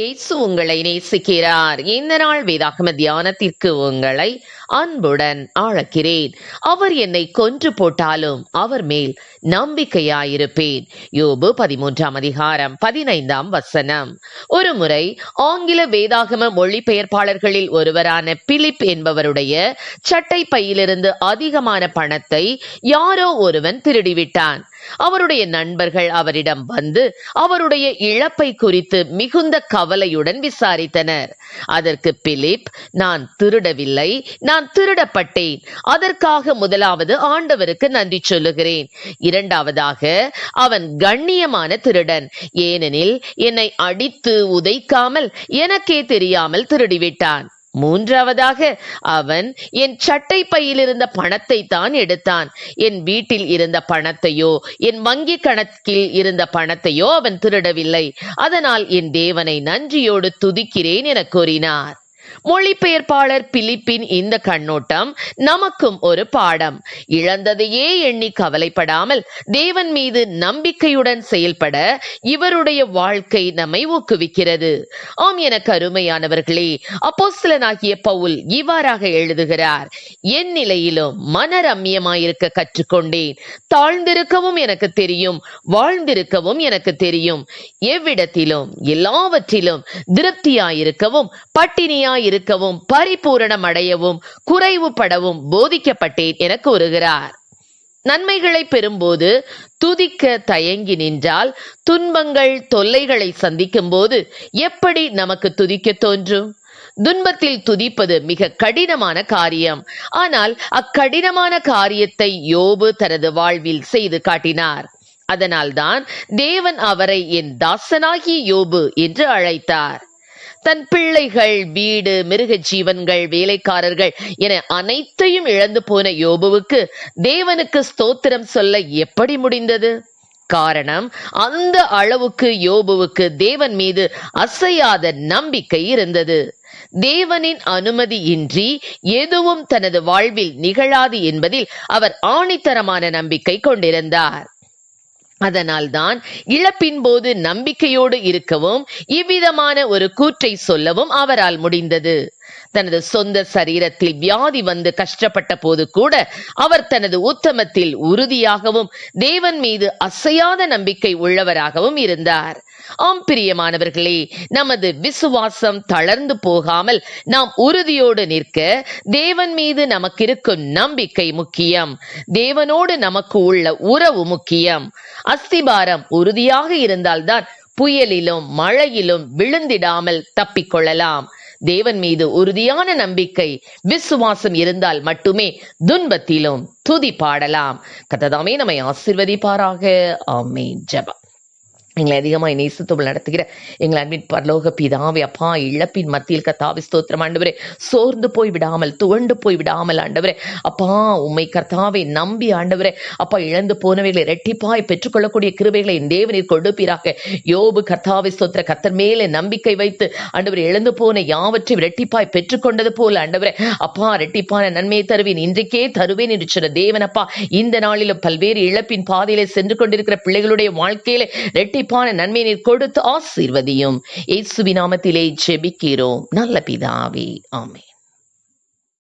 இயேசு உங்களை நேசிக்கிறார். இந்த நாள் வேதாகம தியானத்திற்கு உங்களை அன்புடன் அழைக்கிறேன் அவர் என்னை கொன்று போட்டாலும் அவர் மேல் நம்பிக்கையாயிருப்பேன். யோபு பதிமூன்றாம் அதிகாரம் பதினைந்தாம் வசனம். ஒரு முறை ஆங்கில வேதாகம மொழிபெயர்ப்பாளர்களில் ஒருவரான பிலிப் என்பவருடைய சட்டை பையிலிருந்து அதிகமான பணத்தை யாரோ ஒருவன் திருடிவிட்டான். அவருடைய நண்பர்கள் அவரிடம் வந்து அவருடைய இழப்பை குறித்து மிகுந்த கவலையுடன் விசாரித்தனர். அதற்கு பிலிப் நான் திருடவில்லை நான் திருடப்பட்டேன். அதற்காக முதலாவது ஆண்டவருக்கு நன்றி சொல்லுகிறேன். இரண்டாவதாக அவன் கண்ணியமான திருடன். ஏனெனில் என்னை அடித்து உதைக்காமல் எனக்கே தெரியாமல் திருடிவிட்டான். மூன்றாவதாக அவன் என் சட்டை பையில் இருந்த பணத்தை தான் எடுத்தான். என் வீட்டில் இருந்த பணத்தையோ என் வங்கி கணக்கில் இருந்த பணத்தையோ அவன் திருடவில்லை. அதனால் என் தேவனை நன்றியோடு துதிக்கிறேன் என கூறினார். மொழிபெயர்ப்பாளர் பிலிப்பின் இந்த கண்ணோட்டம் நமக்கும் ஒரு பாடம். இழந்ததையே எண்ணி கவலைப்படாமல் தேவன் மீது நம்பிக்கையுடன் செயல்பட இவருடைய வாழ்க்கை நம்மை ஊக்குவிக்கிறது. ஆம் என கருமையானவர்களே அப்போஸ்தலனாகிய பவுல் இவ்வாறாக எழுதுகிறார் என் நிலையிலும் மனரம்யமாயிருக்க கற்றுக்கொண்டேன். தாழ்ந்திருக்கவும் எனக்கு தெரியும் வாழ்ந்திருக்கவும் எனக்கு தெரியும். எவ்விடத்திலும் எல்லாவற்றிலும் திருப்தியாயிருக்கவும் பட்டினியாயிருக்கவும் பரிபூரணம் அடையவும் குறைவுபடவும் போதிக்கப்பட்டேன் என கூறுகிறார். நன்மைகளை பெறும்போது துதிக்க தயங்கி நின்றால் துன்பங்கள் தொல்லைகளை சந்திக்கும் போது எப்படி நமக்கு துதிக்க தோன்றும்? துன்பத்தில் துதிப்பது மிக கடினமான காரியம். ஆனால் அக்கடினமான காரியத்தை யோபு தனது வாழ்வில் செய்து காட்டினார். அதனால்தான் தேவன் அவரை என் தாசனாகிய யோபு என்று அழைத்தார். தன் பிள்ளைகள் வீடு மிருக ஜீவன்கள் வேலைக்காரர்கள் என அனைத்தையும் இழந்து போன யோபுவுக்கு தேவனுக்கு ஸ்தோத்திரம் சொல்ல எப்படி முடிந்தது? காரணம் அந்த அளவுக்கு யோபுவுக்கு தேவன் மீது அசையாத நம்பிக்கை இருந்தது. தேவனின் அனுமதியின்றி எதுவும் தனது வாழ்வில் நிகழாது என்பதில் அவர் ஆணித்தரமான நம்பிக்கை கொண்டிருந்தார். அதனால்தான் இழப்பின் போது நம்பிக்கையோடு இருக்கவும் இவ்விதமான ஒரு கூற்றை சொல்லவும் அவரால் முடிந்தது. தனது சொந்த சரீரத்தில் வியாதி வந்து கஷ்டப்பட்ட போது கூட அவர் தனது உத்தமத்தில் உறுதியாகவும் தேவன் மீது அசையாத நம்பிக்கை உள்ளவராகவும் இருந்தார். ஆம் பிரியமானவர்களே நமது விசுவாசம் தளர்ந்து போகாமல் நாம் உறுதியோடு நிற்க தேவன் மீது நமக்கு இருக்கும் நம்பிக்கை முக்கியம். தேவனோடு நமக்கு உள்ள உறவு முக்கியம். அஸ்திபாரம் உறுதியாக இருந்தால்தான் புயலிலும் மழையிலும் விழுந்திடாமல் தப்பிக்கொள்ளலாம் தேவன் மீது உறுதியான நம்பிக்கை விசுவாசம் இருந்தால் மட்டுமே துன்பத்திலும் துதி பாடலாம். கத்ததாமே நம்மை ஆசிர்வதிப்பாராக. ஆமே ஜபம். எங்களை அதிகமாக நேசத்தோடு நடத்துகிற எங்கள் அன்பின் பரலோக பிதாவே அப்பா இழப்பின் மத்தியில் கத்தாவி ஸ்தோத்திரம் ஆண்டவரே. சோர்ந்து போய் விடாமல் துவண்டு போய் விடாமல் ஆண்டவரே. அப்பா உம்மை கர்த்தாவை நம்பி ஆண்டவரே. அப்பா இழந்து போனவைகளை ரெட்டிப்பாய் பெற்றுக்கொள்ளக்கூடிய கிருபைகளை என் தேவனில் கொடுப்பீராக. யோபு கர்த்தாவை ஸ்தோத்திர கத்தர் மேலே நம்பிக்கை வைத்து ஆண்டவர் இழந்து போன யாவற்றையும் ரெட்டிப்பாய் பெற்றுக்கொண்டது போல ஆண்டவரே. அப்பா ரெட்டிப்பான நன்மையை தருவேன் இன்றைக்கே தருவேன் என்று சொன்ன தேவனப்பா இந்த நாளிலும் பல்வேறு இழப்பின் பாதையிலே சென்று கொண்டிருக்கிற பிள்ளைகளுடைய வாழ்க்கையிலே ரெட்டிப்பான நன்மை நீர் கொடுத்து ஆசீர்வதியும். இயேசுவின் நாமத்திலே ஜெபிக்கிறோம். நல்ல பிதாவே ஆமென்.